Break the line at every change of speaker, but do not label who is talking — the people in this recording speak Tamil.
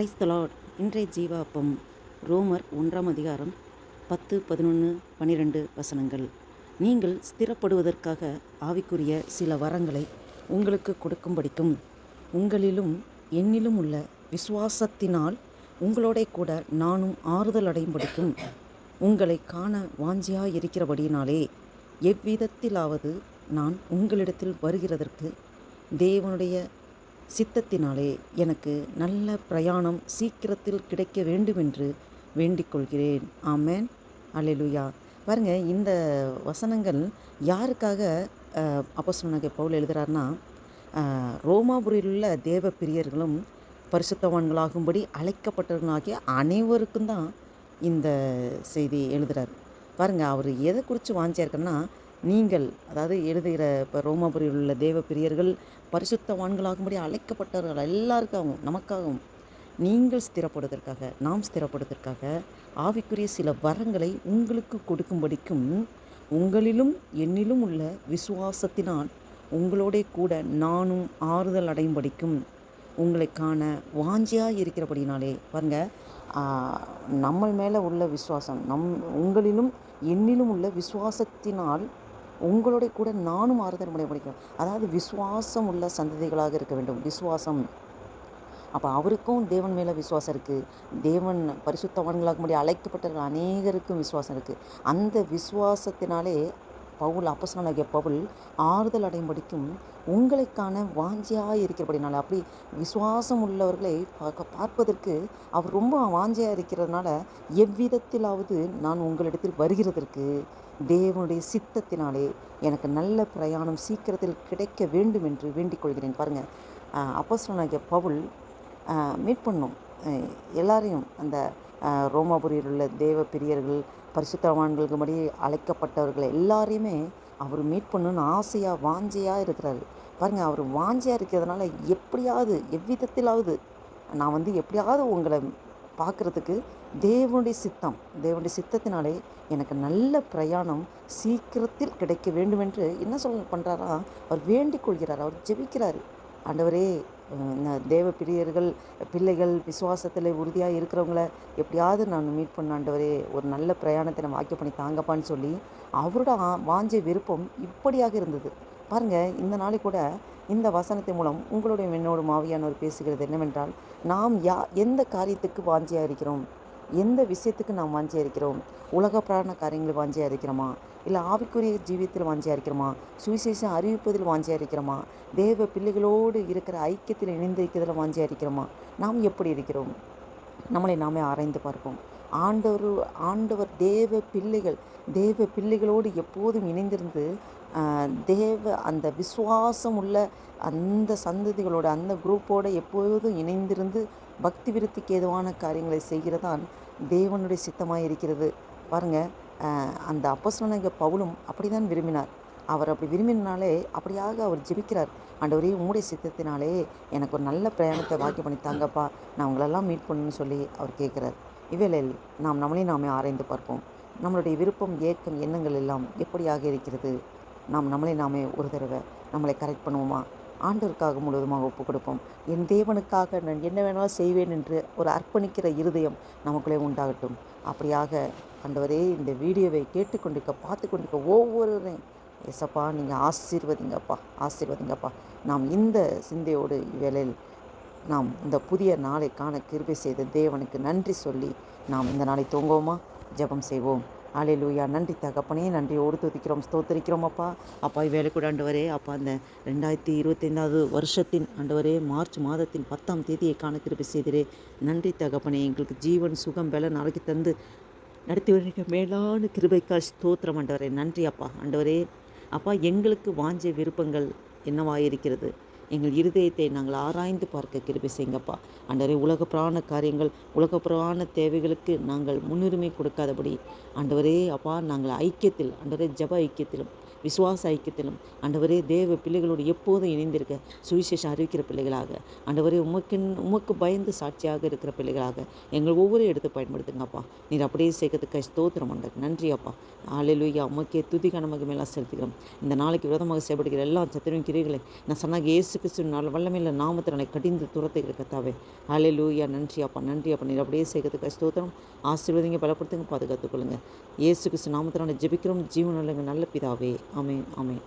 பிரைஸ் தலாட் இன்றைய ஜீவாப்பம் ரோமர் ஒன்றாம் அதிகாரம் பத்து பதினொன்று பன்னிரெண்டு வசனங்கள். நீங்கள் ஸ்திரப்படுவதற்காக ஆவிக்குரிய சில வரங்களை உங்களுக்கு கொடுக்கும்படிக்கும் உங்களிலும் என்னிலும் உள்ள விசுவாசத்தினால் உங்களோட கூட நானும் ஆறுதல் அடையும்படிக்கும் உங்களை காண வாஞ்சியாய் இருக்கிறபடியினாலே எவ்விதத்திலாவது நான் உங்களிடத்தில் வருகிறதற்கு தேவனுடைய சித்தத்தினாலே எனக்கு நல்ல பிரயாணம் சீக்கிரத்தில் கிடைக்க வேண்டுமென்று வேண்டிக் கொள்கிறேன் ஆமேன். அல்லேலூயா. பாருங்கள் இந்த வசனங்கள் யாருக்காக அப்போஸ்தலனாகிய பவுல் எழுதுகிறாருன்னா ரோமாபுரியில் உள்ள தேவ பிரியர்களும் பரிசுத்தவான்களாகும்படி அழைக்கப்பட்டவர்களாகிய அனைவருக்கும் தான் இந்த செய்தி எழுதுகிறார் பாருங்கள் அவர் எதை குறித்து வாஞ்சியா நீங்கள் அதாவது எழுதுகிற இப்போ ரோமாபுரியில் உள்ள தேவ பிரியர்கள் பரிசுத்தவான்களாகும்படி அழைக்கப்பட்டவர்கள் எல்லாருக்காகவும் நமக்காகவும் நீங்கள் ஸ்திரப்படுவதற்காக நாம் ஸ்திரப்படுவதற்காக ஆவிக்குரிய சில வரங்களை உங்களுக்கு கொடுக்கும்படிக்கும் உங்களிலும் என்னிலும் உள்ள விசுவாசத்தினால் உங்களோட கூட நானும் ஆறுதல் அடையும்படிக்கும் உங்களை காண வாஞ்சியாக இருக்கிறபடினாலே பாருங்க நம்மள் நம்ம மேலே உள்ள விசுவாசம் நம் உங்களிலும் என்னிலும் உள்ள விசுவாசத்தினால் உங்களுடைய கூட நானும் ஆறுதல் முறை முடிக்கும் அதாவது விசுவாசம் உள்ள சந்ததிகளாக இருக்க வேண்டும். விசுவாசம். அப்போ அவருக்கும் தேவன் மேலே விசுவாசம் இருக்குது தேவன் பரிசுத்தவான்களாக முடிய அழைக்கப்பட்ட அநேகருக்கும் விசுவாசம் இருக்குது அந்த விசுவாசத்தினாலே பவுல் அப்பசனாகிய பவுல் ஆறுதல் அடையும்படிக்கும் உங்களுக்கான வாஞ்சியாக இருக்கிறபடினால அப்படி விசுவாசம் உள்ளவர்களை பார்க்க பார்ப்பதற்கு அவர் ரொம்ப வாஞ்சியாக இருக்கிறதுனால எவ்விதத்திலாவது நான் உங்களிடத்தில் வருகிறதற்கு தேவனுடைய சித்தத்தினாலே எனக்கு நல்ல பிரயாணம் சீக்கிரத்தில் கிடைக்க வேண்டும் என்று வேண்டிக் கொள்கிறேன். பாருங்கள் அப்போஸ்தலனாகிய பவுல் மீட் பண்ணும் எல்லாரையும் அந்த ரோமாபுரியில் உள்ள தேவ பிரியர்கள் பரிசுத்தவான்களுக்கு படி அழைக்கப்பட்டவர்கள் எல்லாரையுமே அவர் மீட் பண்ணணும்னு ஆசையாக வாஞ்சையாக இருக்கிறாரு. பாருங்கள் அவர் வாஞ்சையாக இருக்கிறதுனால எப்படியாவது எவ்விதத்திலாவது நான் வந்து எப்படியாவது உங்களை பார்க்குறதுக்கு தேவனுடைய சித்தம் தேவனுடைய சித்தத்தினாலே எனக்கு நல்ல பிரயாணம் சீக்கிரத்தில் கிடைக்க வேண்டும் என்று என்ன சொல் பண்ணுறாரா அவர் வேண்டிக் கொள்கிறார் அவர் ஜெபிக்கிறார். ஆண்டவரே தேவ பிரியர்கள் பிள்ளைகள் விசுவாசத்தில் உறுதியாக இருக்கிறவங்கள எப்படியாவது நான் மீட் பண்ணாண்டவரே ஒரு நல்ல பிரயாணத்தை நான் வாக்கிய பண்ணி தாங்கப்பான்னு சொல்லி அவரோட ஆ- வாஞ்சை விருப்பம் இப்படியாக இருந்தது. பாருங்கள் இந்த நாளை கூட இந்த வசனத்தின் மூலம் உங்களுடைய என்னோட மாவியானவர் பேசுகிறது என்னவென்றால் நாம் யா எந்த காரியத்துக்கு வாஞ்சியாக இருக்கிறோம்? எந்த விஷயத்துக்கு நாம் வாஞ்சியாக இருக்கிறோம் உலக பிராண காரியங்களில் வாஞ்சியாக இருக்கிறோமா இல்லை ஆவிக்குரிய ஜீவியத்தில் வாஞ்சியாக இருக்கிறோமா சுவிசேஷம் அறிவிப்பதில் வாஞ்சியாக இருக்கிறோமா தேவ பிள்ளைகளோடு இருக்கிற ஐக்கியத்தில் இணைந்து இருக்கிறதுல வாஞ்சியாக இருக்கிறோமா நாம் எப்படி இருக்கிறோம்? நம்மளை நாமே ஆராய்ந்து பார்ப்போம். ஆண்டவர் ஆண்டவர் தேவ பிள்ளைகள் தேவ பிள்ளைகளோடு எப்போதும் இணைந்திருந்து தேவ அந்த விசுவாசம் உள்ள அந்த சந்ததிகளோட அந்த குரூப்போடு எப்போதும் இணைந்திருந்து பக்தி விருத்திக்கு ஏதுவான காரியங்களை செய்கிறதான் தேவனுடைய சித்தமாக இருக்கிறது. பாருங்கள் அந்த அப்பசனங்க பவுலும் அப்படிதான் விரும்பினார். அவர் அப்படி விரும்பினாலே அப்படியாக அவர் ஜெபிக்கிறார். ஆண்டவரே உம்முடைய சித்தத்தினாலே எனக்கு ஒரு நல்ல பிரயாணத்தை வாக்கி பண்ணி தாங்கப்பா நான் உங்களெல்லாம் மீட் பண்ணுன்னு சொல்லி அவர் கேட்குறார். இவைகளில் நாம் நம்மளே நாமே ஆராய்ந்து பார்ப்போம். நம்மளுடைய விருப்பம் ஏக்கம் எண்ணங்கள் எல்லாம் எப்படியாக இருக்கிறது? நாம் நம்மளே நாமே ஒரு தடவை நம்மளை கரெக்ட் பண்ணுவோமா? ஆண்டவருக்காக முழுவதுமாக ஒப்பு கொடுப்போம். என் தேவனுக்காக நான் என்ன வேணாலும் செய்வேன் என்று ஒரு அர்ப்பணிக்கிற இருதயம் நமக்குள்ளே உண்டாகட்டும். அப்படியாக ஆண்டவரே இந்த வீடியோவை கேட்டுக்கொண்டிருக்க பார்த்து கொண்டிருக்க ஒவ்வொருவரையும் எசப்பா நீங்கள் ஆசீர்வதிங்கப்பா ஆசீர்வதிங்கப்பா. நாம் இந்த சிந்தையோடு இவ்வேளையில் நாம் இந்த புதிய நாளை காண கிருபை செய்த தேவனுக்கு நன்றி சொல்லி நாம் இந்த நாளை தூங்குவோமா? ஜெபம் செய்வோம். அலையிலூயா நன்றி தகப்பனே நன்றியோடு துதிக்கிறோம் ஸ்தோத்தரிக்கிறோம் அப்பா. அப்பா வேலை கூட ஆண்டவரே அப்பா அந்த ரெண்டாயிரத்தி இருபத்தைந்தாவது வருஷத்தின் ஆண்டவரே மார்ச் மாதத்தின் பத்தாம் தேதியை காண கிருபை செய்திரே. நன்றி தகப்பனே எங்களுக்கு ஜீவன் சுகம் வேலை நாளைக்கு தந்து நடத்தி வருகிற மேலான கிருபைக்காய் ஸ்தோத்திரம் ஆண்டவரே. நன்றி அப்பா. ஆண்டவரே அப்பா எங்களுக்கு வாஞ்ச விருப்பங்கள் என்னவாயிருக்கிறது? எங்கள் இருதயத்தை நாங்கள் ஆராய்ந்து பார்க்க கிருபை செய்யுங்கப்பா. ஆண்டவரே உலக பிராண காரியங்கள் உலக புராண தேவைகளுக்கு நாங்கள் முன்னுரிமை கொடுக்காதபடி. ஆண்டவரே அப்பா நாங்கள் ஐக்கியத்தில் ஆண்டவரே ஜப ஐக்கியத்திலும் விசுவாச ஐக்கியத்திலும் ஆண்டவரே தேவ பிள்ளைகளோடு எப்போதும் இணைந்திருக்க சுவிசேஷம் அறிவிக்கிற பிள்ளைகளாக. ஆண்டவரே உமக்கு உமக்கு பயந்து சாட்சியாக இருக்கிற பிள்ளைகளாக. எங்கள் ஒவ்வொரு எடுத்து பயன்படுத்துங்கப்பா நீர் அப்படியே சேர்க்கறதுக்கு ஸ்தோத்திரம் உண்டு நன்றி அப்பா. ஆலையிலுயா உமக்கே துதிக நமக்கு மேலாக செலுத்துகிறோம் இந்த நாளைக்கு விரதமாக செயல்படுகிற எல்லா சத்திரவின் கிரிகளை நான் சொன்னாங்க இயேசு கிறிஸ்து நாள் வல்லமையில் நாமத்தினை கடிந்து துரத்துகிற கத்தாவே. ஆலையிலூயா நன்றி அப்பா. நன்றி அப்பா. நீர் அப்படியே சேர்க்கறதுக்கு ஸ்தோத்திரம். ஆசீர்வதிங்க பலப்படுத்துங்க பாதுகாத்துக்கொள்ளுங்க. இயேசு கிறிஸ்து நாமத்தினால ஜெபிக்கிறோம். ஜீவனுள்ள நல்ல பிதாவே. ஆமென் ஆமென்